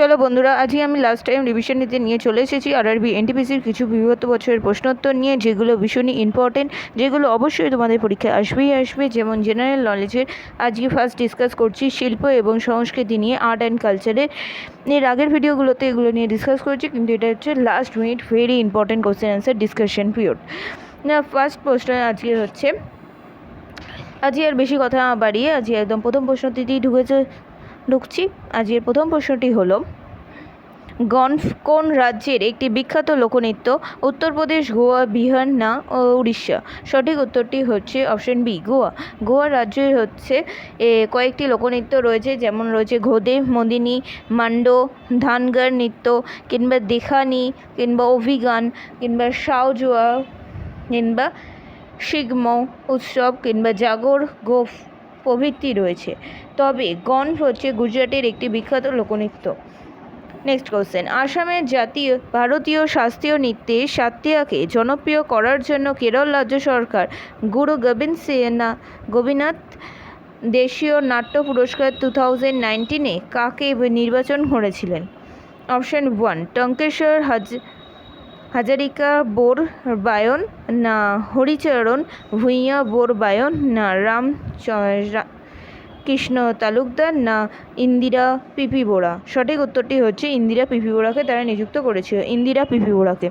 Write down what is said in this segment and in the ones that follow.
চলো বন্ধুরা আজকে আমি লাস্ট টাইম রিভিশন নিতে নিয়ে চলে এসেছি। আর আরবি এনটিপিসির কিছু বিগত বছরের প্রশ্নোত্তর নিয়ে, যেগুলো ভীষণই ইম্পর্টেন্ট যেগুলো অবশ্যই তোমাদের পরীক্ষায় আসবেই আসবে। যেমন জেনারেল নলেজের আজকে ফার্স্ট ডিসকাস করছি শিল্প এবং সংস্কৃতি নিয়ে আর্ট অ্যান্ড কালচারের এর। আগের ভিডিওগুলোতে এগুলো নিয়ে ডিসকাস করেছি, কিন্তু এটা হচ্ছে last minute very important question answer discussion period না ফার্স্ট প্রশ্ন আজকে হচ্ছে আজকে আর বেশি কথা বাড়িয়ে আজকে একদম প্রথম প্রশ্নটিতেই ঢুকেছে ঢুকছি। আজকের প্রথম প্রশ্নটি হলো গনফ কোন রাজ্যের একটি বিখ্যাত লোকনৃত্য? উত্তরপ্রদেশ, গোয়া, বিহার, না উড়িষ্যা? সঠিক উত্তরটি হচ্ছে অপশন বি, গোয়া। গোয়া রাজ্যের হচ্ছে কয়েকটি লোকনৃত্য রয়েছে, যেমন রয়েছে ঘোদে, মদিনী, মান্ডো ধানগার নৃত্য, কিংবা দেখানি, কিংবা অভিগান, কিংবা সাওজোয়া, কিংবা শিগম উৎসব, কিংবা জাগর, গোফ। প্রভৃতি রয়েছে। তবে গনফ হচ্ছে গুজরাটের একটি বিখ্যাত লোকনৃত্য। নেক্সট কোশ্চেন আসামের জাতীয়, ভারতীয় শাস্ত্রীয় নৃত্যে সাত্তিয়াকে জনপ্রিয় করার জন্য কেরল রাজ্য সরকার, গুরু গোবিন্দ সেনা, গোপীনাথ দেশীয় নাট্য পুরস্কার টু থাউজেন্ড নাইনটিনে কাকে নির্বাচন করেছিলেন? অপশন ওয়ান টঙ্কেশ্বর হাজ হাজারিকা বোর বায়ন, না হরিচরণ ভূঁইয়া বোর বায়ন, না রাম কৃষ্ণ তালুকদার, না ইন্দিরা পিপি বোরা সঠিক উত্তরটি হচ্ছে ইন্দিরা পিপি বোরাকে তারা নিযুক্ত করেছিল, ইন্দিরা পিপি বোরাকে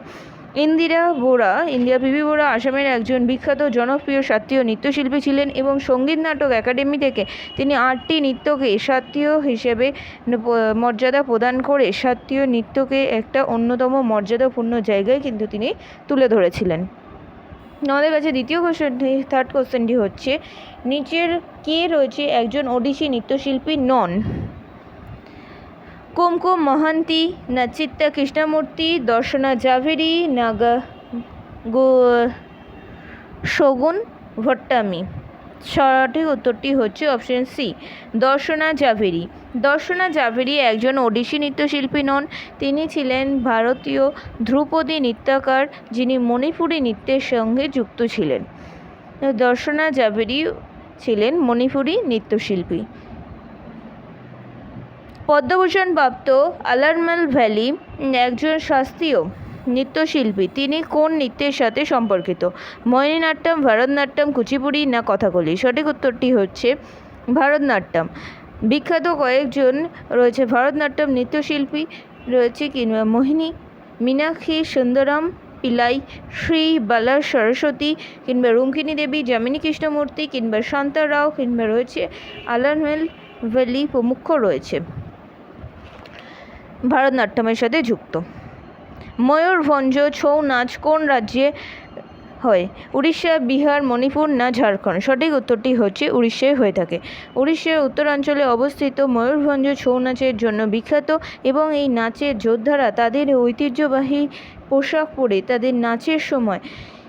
ইন্দিরা বোরা ইন্দিরা পিপি বোরা আসামের একজন বিখ্যাত জনপ্রিয় শাস্ত্রীয় নৃত্যশিল্পী ছিলেন এবং সংগীত নাটক একাডেমি থেকে তিনি আটটি নৃত্যকে শাস্ত্রীয় হিসেবে মর্যাদা প্রদান করে শাস্ত্রীয় নৃত্যকে একটা অন্যতম মর্যাদাপূর্ণ জায়গায় কিন্তু তিনি তুলে ধরেছিলেন। আমাদের কাছে দ্বিতীয় কোশ্চেনটি থার্ড কোশ্চেনটি হচ্ছে, নিচের কে রয়েছে একজন ওডিসি নৃত্যশিল্পী নন? কুমকুম মহান্তি, না চিত্তা কৃষ্ণমূর্তি, দর্শনা জাভেরি, না শগুন, ভট্টামি। সঠিক উত্তরটি হচ্ছে অপশন সি, দর্শনা জাভেরি। দর্শনা জাভেরি একজন ওডিসি নৃত্যশিল্পী নন। তিনি ছিলেন ভারতীয় ধ্রুপদী নৃত্যকার, যিনি মণিপুরী নৃত্যের সঙ্গে যুক্ত ছিলেন। দর্শনা জাভেরি ছিলেন মণিপুরী নৃত্যশিল্পী। পদ্মভূষণ প্রাপ্ত আলারমাল ভ্যালি একজন শাস্ত্রীয় নৃত্যশিল্পী। তিনি কোন নৃত্যের সাথে সম্পর্কিত? মোহিনীনাট্যম ভারতনাট্যম, কুচিপুড়ি না কথাকলি? সঠিক উত্তরটি হচ্ছে ভারতনাট্যম। বিখ্যাত কয়েকজন রয়েছে। ভারতনাট্যম নৃত্যশিল্পী রয়েছে কিংবা মোহিনী, মীনাক্ষী, সুন্দরম, পিলাই, শ্রী বালা সরস্বতী কিংবা রুঙ্কিনী দেবী, যামিনী কৃষ্ণমূর্তি কিংবা শান্তা রাও কিংবা রয়েছে আলারমেল ভ্যালি প্রমুখ রয়েছে। ভারতনাট্যমের সাথে যুক্ত। ময়ূরভঞ্জ ছৌ, নাচ কোন রাজ্যে হয়? উড়িষ্যা, বিহার, মণিপুর না ঝাড়খণ্ড? সঠিক উত্তরটি হচ্ছে উড়িষ্যায় হয়ে থাকে। উড়িষ্যার উত্তরাঞ্চলে অবস্থিত ময়ূরভঞ্জ ছৌ নাচের জন্য বিখ্যাত এবং এই নাচের যোদ্ধারা তাদের ঐতিহ্যবাহী পোশাক পরে তাদের নাচের সময়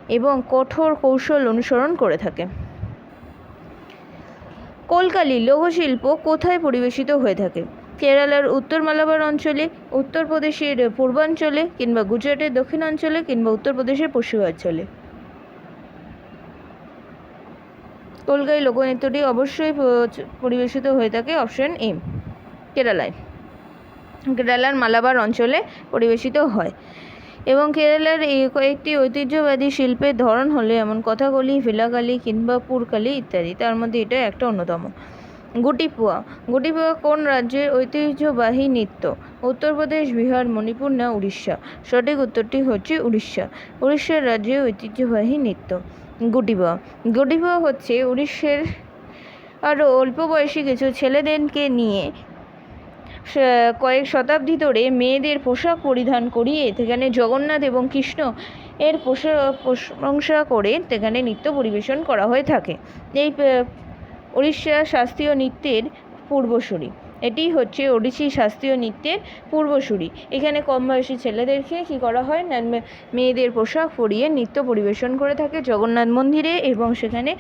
এবং কঠোর কৌশল অনুসরণ করে থাকে। কলকালি লৌহশিল্প কোথায় পরিবেশিত হয়ে থাকে? কেরালার উত্তর মালাবার অঞ্চলে উত্তরপ্রদেশের পূর্বাঞ্চলে কিংবা গুজরাটের দক্ষিণাঞ্চলে কিংবা উত্তরপ্রদেশের পশ্চিমাঞ্চলে। কলকালি লোকনৃত্যটি অবশ্যই পরিবেশিত হয়ে থাকে অপশন এ, কেরালায়। কেরালার মালাবার অঞ্চলে পরিবেশিত হয়। এবং কেরালার এই কয়েকটি ঐতিহ্যবাদী শিল্পের ধরন হলো যেমন কথাকলি, ভেলাকালি কিংবা পুরকালি ইত্যাদি। তার মধ্যে এটা একটা অন্যতম। গুটিপুয়া। গুটিপুয়া কোন রাজ্যের ঐতিহ্যবাহী নৃত্য? উত্তরপ্রদেশ বিহার, মণিপুর না উড়িষ্যা? সঠিক উত্তরটি হচ্ছে উড়িষ্যা। উড়িষ্যার রাজ্যের ঐতিহ্যবাহী নৃত্য গুটিপুয়া। গুটিপুয়া হচ্ছে উড়িষ্যার আরও অল্প বয়সী কিছু ছেলেদেরকে নিয়ে কয়েক শতাব্দী ধরে মেয়েদের পোশাক পরিধান করিয়ে সেখানে জগন্নাথ এবং কৃষ্ণ এর প্রশংসা করে সেখানে নৃত্য পরিবেশন করা হয়ে থাকে। এই উড়িষ্যা শাস্ত্রীয় নৃত্যের পূর্বসূরি। এটি হচ্ছে ওড়িশি শাস্ত্রীয় নৃত্যের পূর্বসূরি। এখানে কম বয়সী ছেলেদেরকে কী করা হয়? না মেয়েদের পোশাক পরিয়ে নৃত্য পরিবেশন করে থাকে জগন্নাথ মন্দিরে এবং সেখানে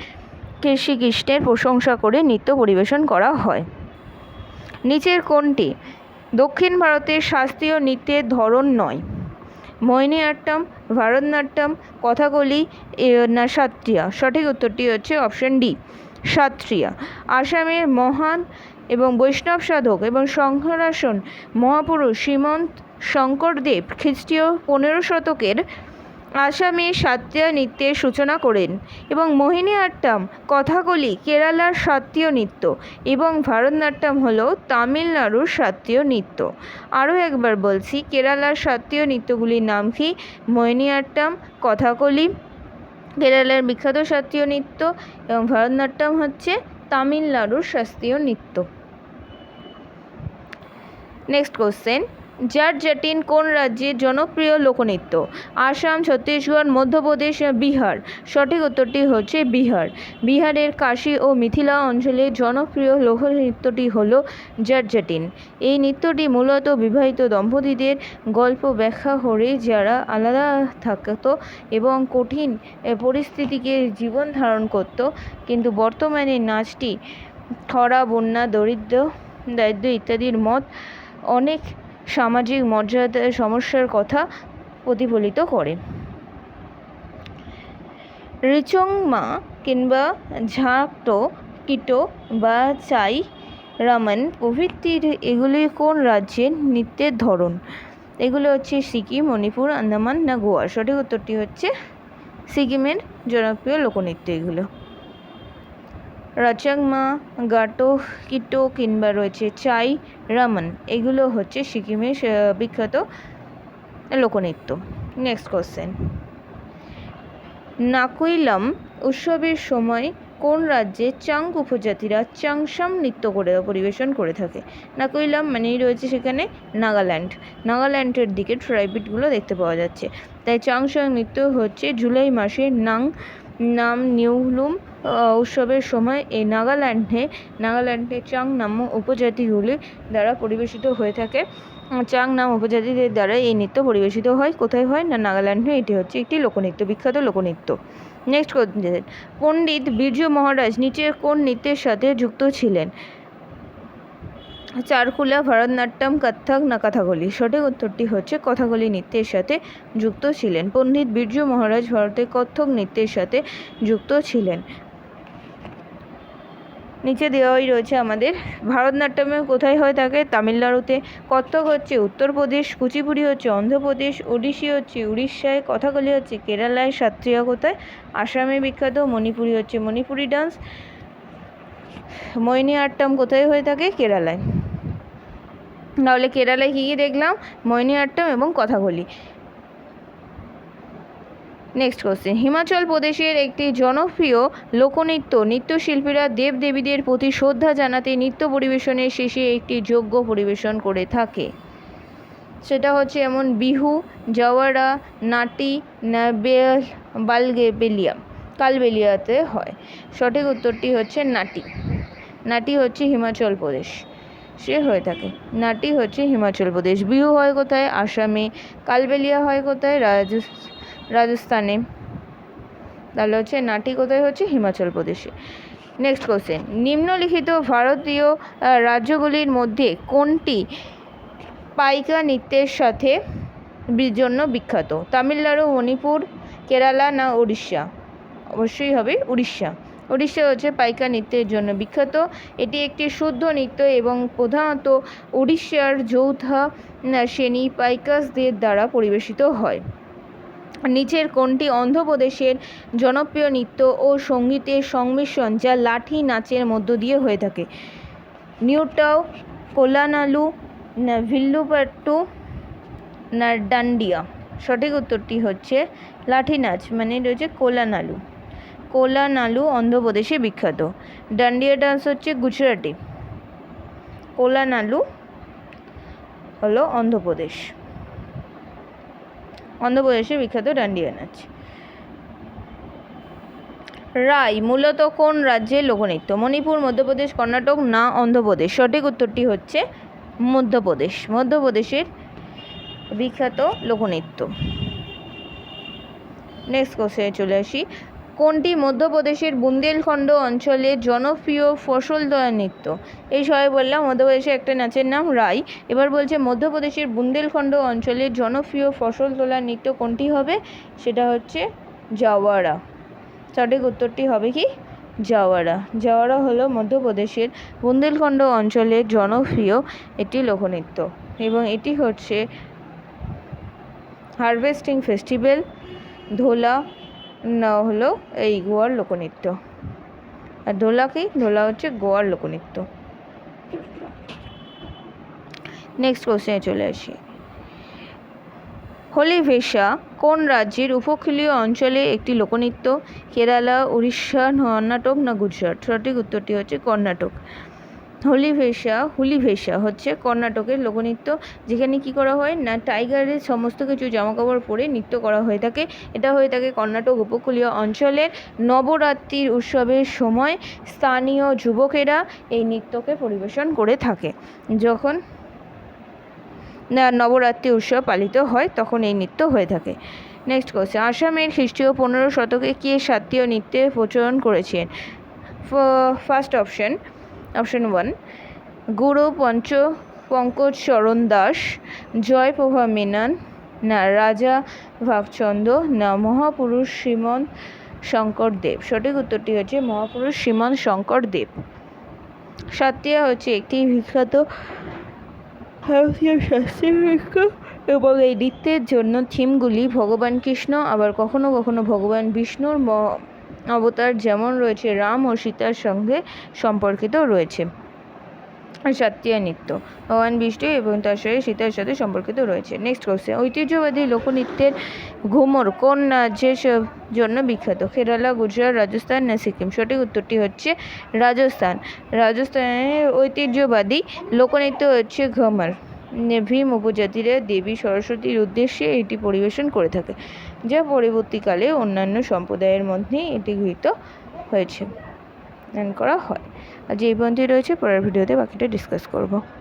শ্রীকৃষ্ণের প্রশংসা করে নৃত্য পরিবেশন করা হয়। নিচের কোনটি দক্ষিণ ভারতের শাস্ত্রীয় নৃত্যের ধরন নয়। মোহিনীআট্টম ভারতনাট্যম কথাকলি এ, না সাত্রিয়া সঠিক উত্তরটি হচ্ছে অপশন ডি। সাত্রিয়া। আসামের মহান এবং বৈষ্ণব সাধক এবং সংহরাসন মহাপুরুষ শ্রীমন্ত শঙ্করদেব খ্রিস্টীয় পনেরো শতকের আসামে শাস্ত্রীয় নৃত্যের সূচনা করেন এবং মোহিনী আট্টাম কথাকলি কেরালার শাস্ত্রীয় নৃত্য এবং ভারতনাট্যম হল তামিলনাড়ুর শাস্ত্রীয় নৃত্য। আরও একবার বলছি, কেরালার শাস্ত্রীয় নৃত্যগুলির নাম কি? মোহিনী আট্টাম কথাকলি কেরালার বিখ্যাত শাস্ত্রীয় নৃত্য এবং ভরতনাট্যম হচ্ছে তামিলনাড়ুর শাস্ত্রীয় নৃত্য। নেক্সট কোশ্চেন জাট জাটিন কোন রাজ্যের জনপ্রিয় লোকনৃত্য? আসাম, ছত্তিশগড়, মধ্যপ্রদেশ, বিহার। সঠিক উত্তরটি হচ্ছে বিহার। বিহারের কাশী ও মিথিলা অঞ্চলে জনপ্রিয় লোকনৃত্যটি হল জাট জাটিন। এই নৃত্যটি মূলত বিবাহিত দম্পতিদের গল্প ব্যাখ্যা করে, যারা আলাদা থাকত এবং কঠিন পরিস্থিতিকে জীবন ধারণ করত। কিন্তু বর্তমানে নাচটি, খরা, বন্যা, দরিদ্র দারিদ্র ইত্যাদির মত অনেক সামাজিক মর্যাদা, সমস্যার কথা প্রতিফলিত করে। রিচংমা কিংবা ঝাঁকটো কিটো বা চাই রামান প্রভৃতির এগুলি কোন রাজ্যের নৃত্যের ধরন? এগুলো হচ্ছে সিকিম, মণিপুর, আন্দামান না গোয়া? সঠিক উত্তরটি হচ্ছে সিকিমের জনপ্রিয় লোকনৃত্য এগুলো। রাচাংমা গাটো, কিটো কিংবা রয়েছে, চাই, রামন। এগুলো হচ্ছে সিকিমের বিখ্যাত লোকনৃত্য। নেক্সট কোশ্চেন নাকুইলাম উৎসবের সময় কোন রাজ্যে চাং উপজাতিরা চাংসাম নৃত্য করে পরিবেশন করে থাকে? নাকুইলাম মানেই রয়েছে সেখানে নাগাল্যান্ড। নাগাল্যান্ডের দিকে ট্রাইবিটগুলো দেখতে পাওয়া যাচ্ছে। তাই চাংসাং নৃত্য হচ্ছে জুলাই মাসে নাং, নাম নিউলুম উৎসবের সময় এই নাগাল্যান্ডে নাগাল্যান্ডে চাং নামক উপজাতিগুলি দ্বারা পরিবেশিত হয়ে থাকে। চাং নাম উপজাতিদের দ্বারা এই নৃত্য পরিবেশিত হয়। কোথায় হয়? না, নাগাল্যান্ডে। এটি হচ্ছে একটি লোকনৃত্য, বিখ্যাত লোকনৃত্য। নেক্সট কোশ্চেন পণ্ডিত বীর্য মহারাজ নিচের কোন নৃত্যের সাথে যুক্ত ছিলেন? চারকুলা, ভারতনাট্যম, কত্থক না কথাকলি? সঠিক উত্তরটি হচ্ছে কথাকলি নৃত্যের সাথে যুক্ত ছিলেন। পণ্ডিত বীর্য মহারাজ ভারতের কত্থক নৃত্যের সাথে যুক্ত ছিলেন। নিচে দেওয়াই রয়েছে আমাদের। ভারতনাট্যমে কোথায় হয়ে থাকে? তামিলনাড়ুতে কত্থক হচ্ছে উত্তরপ্রদেশ, কুচিপুড়ি হচ্ছে অন্ধ্রপ্রদেশ, ওড়িশি হচ্ছে উড়িষ্যায় কথাকলি হচ্ছে কেরালায়, সাত্রিয়া কোথায়? আসামে বিখ্যাত মণিপুরি হচ্ছে মণিপুরি ডান্স। মোহিনী আট্টম কোথায় হয়ে থাকে? কেরালায়। তাহলে কেরালায় কী কী দেখলাম? মোহিনী আট্টম এবং কথাকলি নেক্সট কোশ্চেন হিমাচল প্রদেশের একটি জনপ্রিয় লোকনৃত্য। নৃত্যশিল্পীরা দেবদেবীদের প্রতি শ্রদ্ধা জানাতে নৃত্য পরিবেশনের শেষে একটি যজ্ঞ পরিবেশন করে থাকে। সেটা হচ্ছে এমন বিহু, জওয়ারা, নাটি বালগে, বেলিয়া, কালবেলিয়াতে হয়। সঠিক উত্তরটি হচ্ছে নাটি। নাটি হচ্ছে হিমাচল প্রদেশ। সে হয়ে থাকে। নাটি হচ্ছে হিমাচল প্রদেশ। বিহু হয় কোথায়? আসামে। কালবেলিয়া হয় কোথায়? রাজ রাজস্থানে। তাহলে হচ্ছে নাটি কোথায় হচ্ছে? হিমাচল প্রদেশে। নেক্সট কোশ্চেন নিম্নলিখিত ভারতীয় রাজ্যগুলির মধ্যে কোনটি পাইকা নৃত্যের সাথে জন্য বিখ্যাত? তামিলনাড়ু, মণিপুর, কেরালা না উড়িষ্যা? অবশ্যই হবে উড়িষ্যা। উড়িষ্যা হচ্ছে পাইকা নৃত্যের জন্য বিখ্যাত। এটি একটি শুদ্ধ নৃত্য এবং প্রধানত উড়িষ্যার যৌথা শ্রেণি পাইকাসদের দ্বারা পরিবেশিত হয়। নিচের কোনটি অন্ধ্রপ্রদেশের জনপ্রিয় নৃত্য ও সঙ্গীতের সংমিশ্রণ যা লাঠি নাচের মধ্য দিয়ে হয়ে থাকে? নিউটাও কোলানালু, না ভিল্লুপাট্টু, না ডান্ডিয়া? সঠিক উত্তরটি হচ্ছে লাঠি নাচ মানে রয়েছে কোলানালু। কোলানালু অন্ধ্রপ্রদেশে বিখ্যাত। ডান্ডিয়া ডান্স হচ্ছে গুজরাটি। কোলানালু হলো অন্ধ্রপ্রদেশ। অন্ধ্রপ্রদেশের বিখ্যাত ডান্ডিয়া নাচ রায়, মূলত কোন রাজ্যের লোকনৃত্য? মণিপুর, মধ্যপ্রদেশ, কর্ণাটক? না, অন্ধ্রপ্রদেশ। সঠিক উত্তরটি হচ্ছে মধ্যপ্রদেশ। মধ্যপ্রদেশের বিখ্যাত লোকনৃত্য। নেক্সট কোশ্চেনে চলে আসি। কোনটি মধ্যপ্রদেশের বুন্দেলখণ্ড অঞ্চলের জনপ্রিয় ফসল দয়া নৃত্য? এই সবাই বললাম মধ্যপ্রদেশের একটা নাচের নাম রাই। এবার বলছে, মধ্যপ্রদেশের বুন্দেলখণ্ড অঞ্চলের জনপ্রিয় ফসল তোলা নৃত্য কোনটি হবে? সেটা হচ্ছে জাওয়ারা। সঠিক উত্তরটি হবে কি? জাওয়ারা। জাওয়ারা হলো মধ্যপ্রদেশের বুন্দেলখণ্ড অঞ্চলের জনপ্রিয় একটি লোকনৃত্য এবং এটি হচ্ছে হারভেস্টিং ফেস্টিভ্যাল, ধোলা হলো এই গোয়ার লোকনৃত্য। আর ধোলা কি? ধোলা হচ্ছে গোয়ার লোকনৃত্য। নেক্সট কোশ্চেনে চলে আসি। হোলি ভেশা কোন রাজ্যের উপকূলীয় অঞ্চলে একটি লোকনৃত্য? কেরালা, উড়িষ্যা কর্ণাটক না গুজরাট? সঠিক উত্তরটি হচ্ছে কর্ণাটক। হোলি ভেশা হুলি ভেশা হচ্ছে কর্ণাটকের লোকনৃত্য। যেখানে কি করা হয় না, টাইগারের সমস্ত কিছু জামাকাপড় পরে নৃত্য করা হয়ে থাকে। এটা হয়ে থাকে কর্ণাটক উপকূলীয় অঞ্চলের নবরাত্রির উৎসবের সময় স্থানীয় যুবকেরা এই নৃত্যকে পরিবেশন করে থাকে। যখন নবরাত্রি উৎসব পালিত হয়, তখন এই নৃত্য হয়ে থাকে। নেক্সট কোশ্চেন আসামের খ্রিস্টীয় পনেরো শতকে কে শাস্ত্রীয় নৃত্যের প্রচলন করেছেন? ফার্স্ট অপশন অপশন ওয়ান গুরু পঞ্চ পঙ্কজ চরণ দাস জয়প্রভা মেনন না রাজা ভাবচন্দ্র না মহাপুরুষ শ্রীমন্ত শঙ্কর দেব সঠিক উত্তরটি হচ্ছে মহাপুরুষ শ্রীমন্ত শঙ্কর দেব। সাত্রিয়া হচ্ছে একটি বিখ্যাত ভারতীয় শাস্ত্রীয় নৃত্য এবং এই নৃত্যের জন্য থিমগুলি ভগবান কৃষ্ণ, আবার কখনো কখনো ভগবান বিষ্ণুর অবতার যেমন রয়েছে, রাম ও সীতার সঙ্গে সম্পর্কিত রয়েছে। সাত্রিয়া নৃত্য। ভগবান বিষ্ণু এবং তার সঙ্গে সীতার সাথে সম্পর্কিত রয়েছে। নেক্সট কোশ্চেন ঐতিহ্যবাদী লোকনৃত্যের ঘুমর কোন সব জন্য বিখ্যাত? কেরালা, গুজরাট, রাজস্থান না সিকিম? সঠিক উত্তরটি হচ্ছে রাজস্থান। রাজস্থানের ঐতিহ্যবাদী লোকনৃত্য হচ্ছে ঘুমর। ভীম উপজাতিরা দেবী সরস্বতীর উদ্দেশ্যে এটি পরিবেশন করে থাকে। যা পরবর্তীকালে অন্যান্য সম্প্রদায়ের মধ্যে এটি গৃহীত হয়েছে করা হয়। আর এই পর্যন্তই রয়েছে, পরের ভিডিওতে বাকিটা ডিসকাস করব।